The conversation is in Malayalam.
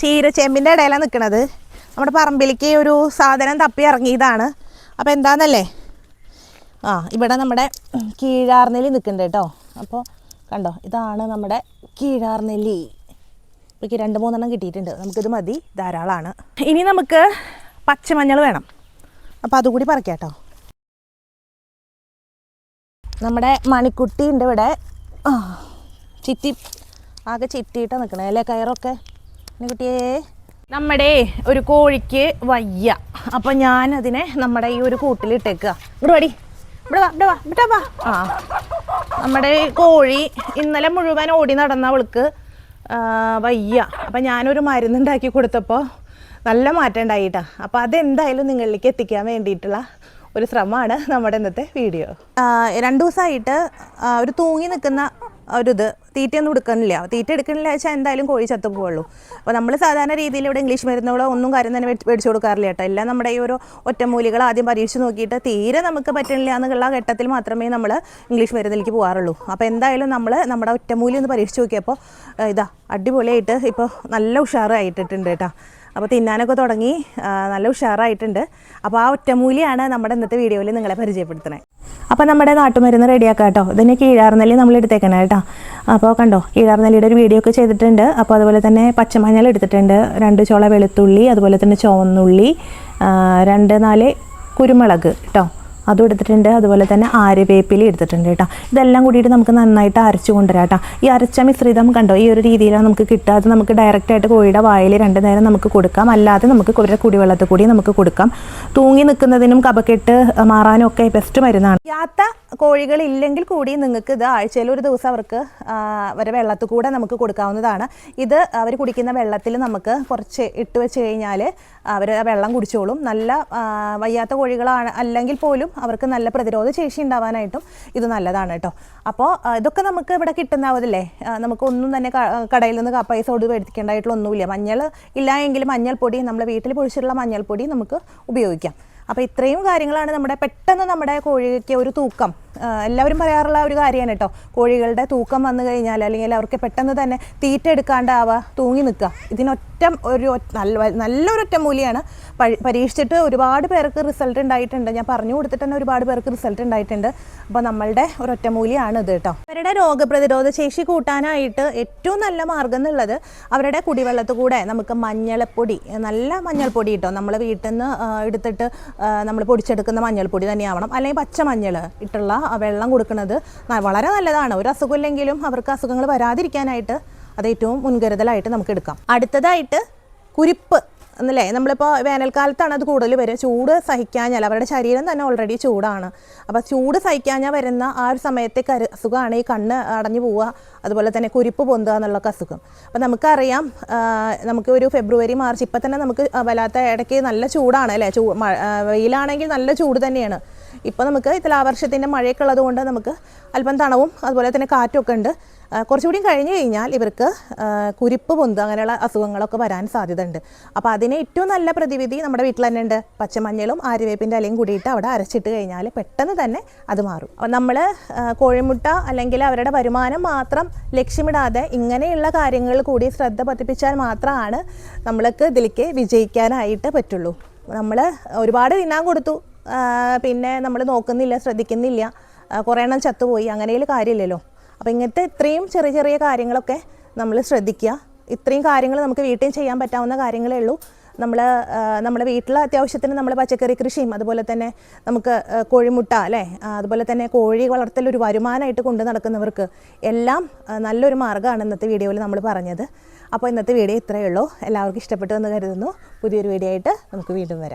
ചീരച്ചേമ്പിന്റെ ഇടയിലാണ് നിൽക്കുന്നത് നമ്മുടെ പറമ്പിലേക്ക് ഒരു സാധനം തപ്പി ഇറങ്ങിയതാണ് അപ്പോൾ എന്താണെന്നല്ലേ ആ ഇവിടെ നമ്മുടെ കീഴാർനെല്ലി നിൽക്കുന്നുണ്ട് കേട്ടോ. അപ്പോൾ കണ്ടോ ഇതാണ് നമ്മുടെ കീഴാർനെല്ലി. ഇപ്പോൾ രണ്ട് മൂന്നെണ്ണം കിട്ടിയിട്ടുണ്ട്. നമുക്കിത് മതി ധാരാളമാണ് ഇനി നമുക്ക് പച്ചമഞ്ഞൾ വേണം. അപ്പോൾ അതുകൂടി പറിക്കാം കേട്ടോ. നമ്മുടെ മണിക്കുട്ടി ഉണ്ട് ഇവിടെ. ചിറ്റി ആകെ ചിറ്റിയിട്ടാണ് നിൽക്കണേ അല്ലേ കയറൊക്കെ? മണിക്കുട്ടിയേ നമ്മുടെ ഒരു കോഴിക്ക് വയ്യ. അപ്പം ഞാൻ അതിനെ നമ്മുടെ ഈ ഒരു കൂട്ടിലിട്ടേക്കുക ഇങ്ങോട്ട് വാടി. ഇവിടെ വാ ഇവിടെ വാ ഇവിടെ വാ. ആ. നമ്മുടെ കോഴി ഇന്നലെ മുഴുവൻ ഓടി നടന്ന അവൾക്ക് വയ്യ. അപ്പം ഞാനൊരു മരുന്നുണ്ടാക്കി കൊടുത്തപ്പോൾ നല്ല മാറ്റം ഉണ്ടായിട്ടാ. അപ്പോൾ അതെന്തായാലും നിങ്ങളിലേക്ക് എത്തിക്കാൻ വേണ്ടിയിട്ടുള്ള ഒരു ശ്രമമാണ് നമ്മുടെ ഇന്നത്തെ വീഡിയോ. രണ്ട് ദിവസമായിട്ട് ഒരു തൂങ്ങി നിൽക്കുന്ന ഒരു ഇത് തീറ്റയൊന്നും എടുക്കണില്ല തീറ്റ എടുക്കണില്ല വെച്ചാൽ എന്തായാലും കോഴി ചത്തു പോവുള്ളൂ അപ്പോൾ നമ്മൾ സാധാരണ രീതിയിൽ ഇവിടെ ഇംഗ്ലീഷ് മരുന്നുകളോ ഒന്നും കാര്യം തന്നെ മേടിച്ചു കൊടുക്കാറില്ല കേട്ടോ. എല്ലാം നമ്മുടെ ഈ ഒരു ഒറ്റമൂലികൾ ആദ്യം പരീക്ഷിച്ച് നോക്കിയിട്ട് തീരെ നമുക്ക് പറ്റണില്ല എന്നുള്ള ഘട്ടത്തിൽ മാത്രമേ നമ്മൾ ഇംഗ്ലീഷ് മരുന്നിലേക്ക് പോകാറുള്ളൂ അപ്പോൾ എന്തായാലും നമ്മൾ നമ്മുടെ ഒറ്റമൂലി ഒന്ന് പരീക്ഷിച്ച് നോക്കിയപ്പോൾ ഇതാ അടിപൊളിയായിട്ട് ഇപ്പോൾ നല്ല ഉഷാറായിട്ടിട്ടുണ്ട് കേട്ടോ. അപ്പോൾ തിന്നാനൊക്കെ തുടങ്ങി നല്ല ഉഷാറായിട്ടുണ്ട്. അപ്പോൾ ആ ഒറ്റമൂലിയാണ് നമ്മുടെ ഇന്നത്തെ വീഡിയോയിൽ നിങ്ങളെ പരിചയപ്പെടുത്തണേ അപ്പോൾ നമ്മുടെ നാട്ടുമരുന്ന് റെഡിയാക്കാം കേട്ടോ. ഇതിന് കീഴാർനെല്ലി നമ്മൾ എടുത്തേക്കണം കേട്ടോ. അപ്പോൾ കണ്ടോ കീഴാർനെല്ലിയുടെ ഒരു വീഡിയോ ഒക്കെ ചെയ്തിട്ടുണ്ട്. അപ്പോൾ അതുപോലെ തന്നെ പച്ചമഞ്ഞൾ എടുത്തിട്ടുണ്ട്. രണ്ട് ചോള വെളുത്തുള്ളി അതുപോലെ തന്നെ ചുവന്നുള്ളി രണ്ട് നാല് കുരുമുളക് കേട്ടോ. അതും എടുത്തിട്ടുണ്ട്. അതുപോലെ തന്നെ ആര്യവേപ്പില എടുത്തിട്ടുണ്ട് കേട്ടോ. ഇതെല്ലാം കൂടിയിട്ട് നമുക്ക് നന്നായിട്ട് അരച്ചു കൊണ്ടുവരാം കേട്ടോ. ഈ അരച്ച മിശ്രിതം കണ്ടോ? ഈ ഒരു രീതിയിലാണ് നമുക്ക് കിട്ടുക. അത് നമുക്ക് ഡയറക്റ്റ് ആയിട്ട് കോഴിയുടെ വായിൽ രണ്ട് നേരം നമുക്ക് കൊടുക്കാം. അല്ലാതെ നമുക്ക് കുറേ കുടിവെള്ളത്തിൽ കൂടി നമുക്ക് കൊടുക്കാം. തൂങ്ങി നിൽക്കുന്നതിനും കപക്കെട്ട് മാറാനും ഒക്കെ ബെസ്റ്റ് മരുന്നാണ്. യാത്ത കോഴികൾ ഇല്ലെങ്കിൽ കൂടി നിങ്ങൾക്ക് ഇത് ആഴ്ചയിൽ ഒരു ദിവസം അവർക്ക് അവരെ വെള്ളത്തിൽ കൂടെ നമുക്ക് കൊടുക്കാവുന്നതാണ്. ഇത് അവർ കുടിക്കുന്ന വെള്ളത്തിൽ നമുക്ക് കുറച്ച് ഇട്ട് വെച്ച് കഴിഞ്ഞാൽ അവർ വെള്ളം കുടിച്ചോളും. നല്ല വയ്യാത്ത കോഴികളാണ് അല്ലെങ്കിൽ പോലും അവർക്ക് നല്ല പ്രതിരോധ ശേഷി ഉണ്ടാവാനായിട്ടും ഇത് നല്ലതാണ് കേട്ടോ. അപ്പോൾ ഇതൊക്കെ നമുക്ക് ഇവിടെ കിട്ടുന്നാവതില്ലേ? നമുക്ക് ഒന്നും തന്നെ കടയിൽ നിന്ന് പൈസ കൊടുത്ത് മേടിക്കേണ്ടതായിട്ടുള്ള ഒന്നുമില്ല. മഞ്ഞൾ ഇല്ല എങ്കിൽ മഞ്ഞൾപ്പൊടി നമ്മുടെ വീട്ടിൽ പൊഴിച്ചിട്ടുള്ള മഞ്ഞൾപ്പൊടി നമുക്ക് ഉപയോഗിക്കാം. അപ്പോൾ ഇത്രയും കാര്യങ്ങളാണ് നമ്മുടെ പെട്ടെന്ന് നമ്മുടെ കോഴിക്ക് ഒരു തൂക്കം. എല്ലാവരും പറയാറുള്ള ഒരു കാര്യമാണ് കേട്ടോ. കോഴികളുടെ തൂക്കം വന്നു കഴിഞ്ഞാൽ അല്ലെങ്കിൽ അവർക്ക് പെട്ടെന്ന് തന്നെ തീറ്റ എടുക്കാണ്ടാവുക തൂങ്ങി നിൽക്കുക. ഇതിനൊറ്റ ഒരു നല്ല നല്ലൊരു ഒറ്റമൂലിയാണ് പരി- പരീക്ഷിച്ചിട്ട് ഒരുപാട് പേർക്ക് റിസൾട്ട് ഉണ്ടായിട്ടുണ്ട്. ഞാൻ പറഞ്ഞു കൊടുത്തിട്ട് തന്നെ ഒരുപാട് പേർക്ക് റിസൾട്ട് ഉണ്ടായിട്ടുണ്ട്. അപ്പോൾ നമ്മളുടെ ഒരു ഒറ്റമൂലിയാണ് ഇത് കേട്ടോ. അവരുടെ രോഗപ്രതിരോധ ശേഷി കൂട്ടാനായിട്ട് ഏറ്റവും നല്ല മാർഗം എന്നുള്ളത് അവരുടെ കുടിവെള്ളത്തിൽ കൂടെ നമുക്ക് മഞ്ഞൾപ്പൊടി നല്ല മഞ്ഞൾപ്പൊടി കേട്ടോ നമ്മൾ വീട്ടിൽ നിന്ന് എടുത്തിട്ട് നമ്മൾ പൊടിച്ചെടുക്കുന്ന മഞ്ഞൾപ്പൊടി തന്നെയാവണം. അല്ലെങ്കിൽ പച്ച മഞ്ഞൾ ഇട്ടുള്ള വെള്ളം കൊടുക്കുന്നത് വളരെ നല്ലതാണ്. ഒരു അസുഖമില്ലെങ്കിലും അവർക്ക് അസുഖങ്ങൾ വരാതിരിക്കാനായിട്ട് അത് ഏറ്റവും മുൻകരുതലായിട്ട് നമുക്ക് എടുക്കാം. അടുത്തതായിട്ട് കുരിപ്പ് എന്നല്ലേ? നമ്മളിപ്പോൾ വേനൽക്കാലത്താണ് അത് കൂടുതൽ വരിക. ചൂട് സഹിക്കാഞ്ഞാൽ അവരുടെ ശരീരം തന്നെ ഓൾറെഡി ചൂടാണ്. അപ്പോൾ ചൂട് സഹിക്കാഞ്ഞാൽ വരുന്ന ആ ഒരു സമയത്തെ കരു അസുഖമാണ് ഈ കണ്ണ് അടഞ്ഞു പോവുക അതുപോലെ തന്നെ കുരിപ്പ് പൊന്തുക എന്നുള്ള അസുഖം. അപ്പോൾ നമുക്കറിയാം നമുക്ക് ഒരു ഫെബ്രുവരി മാർച്ച് ഇപ്പം തന്നെ നമുക്ക് വല്ലാത്ത ഇടയ്ക്ക് നല്ല ചൂടാണ് അല്ലേ? ചൂ വെയിലാണെങ്കിൽ നല്ല ചൂട് തന്നെയാണ്. ഇപ്പോൾ നമുക്ക് തുലാവർഷത്തിന്റെ മഴയൊക്കെ ഉള്ളതുകൊണ്ട് നമുക്ക് അല്പം തണവും അതുപോലെ തന്നെ കാറ്റൊക്കെ ഉണ്ട്. കുറച്ചുകൂടി കഴിഞ്ഞ് കഴിഞ്ഞാൽ ഇവർക്ക് കുരിപ്പ് പൊന്ത് അങ്ങനെയുള്ള അസുഖങ്ങളൊക്കെ വരാൻ സാധ്യതയുണ്ട്. അപ്പോൾ അതിന് ഏറ്റവും നല്ല പ്രതിവിധി നമ്മുടെ വീട്ടിൽ തന്നെ ഉണ്ട്. പച്ചമഞ്ഞളും ആര്യവേപ്പിന്റെ ഇലയും കൂടിയിട്ട് അവിടെ അരച്ചിട്ട് കഴിഞ്ഞാൽ പെട്ടെന്ന് തന്നെ അത് മാറും. അപ്പോൾ നമ്മൾ കോഴിമുട്ട അല്ലെങ്കിൽ അവരുടെ വരുമാനം മാത്രം ലക്ഷ്യമിടാതെ ഇങ്ങനെയുള്ള കാര്യങ്ങൾ കൂടി ശ്രദ്ധ പതിപ്പിച്ചാൽ മാത്രമാണ് നമ്മൾക്ക് ഇതിലേക്ക് വിജയിക്കാനായിട്ട് പറ്റുള്ളൂ. നമ്മൾ ഒരുപാട് തിന്നാൻ കൊടുത്തു. പിന്നെ നമ്മൾ നോക്കുന്നില്ല ശ്രദ്ധിക്കുന്നില്ല. കുറേ എണ്ണം ചത്തുപോയി. അങ്ങനെയുള്ള കാര്യമില്ലല്ലോ. അപ്പോൾ ഇങ്ങനത്തെ ഇത്രയും ചെറിയ ചെറിയ കാര്യങ്ങളൊക്കെ നമ്മൾ ശ്രദ്ധിക്കുക. ഇത്രയും കാര്യങ്ങൾ നമുക്ക് വീട്ടിൽ ചെയ്യാൻ പറ്റാവുന്ന കാര്യങ്ങളേ ഉള്ളൂ. നമ്മൾ നമ്മുടെ വീട്ടിലെ അത്യാവശ്യത്തിന് നമ്മൾ പച്ചക്കറി കൃഷിയും അതുപോലെ തന്നെ നമുക്ക് കോഴിമുട്ട അല്ലേ? അതുപോലെ തന്നെ കോഴി വളർത്തൽ ഒരു വരുമാനമായിട്ട് കൊണ്ടു നടക്കുന്നവർക്ക് എല്ലാം നല്ലൊരു മാർഗമാണ് ഇന്നത്തെ വീഡിയോയിൽ നമ്മൾ പറഞ്ഞത്. അപ്പോൾ ഇന്നത്തെ വീഡിയോ ഇത്രയേ ഉള്ളൂ. എല്ലാവർക്കും ഇഷ്ടപ്പെട്ടു എന്ന് കരുതുന്നു. പുതിയൊരു വീഡിയോ ആയിട്ട് നമുക്ക് വീണ്ടും വരാം.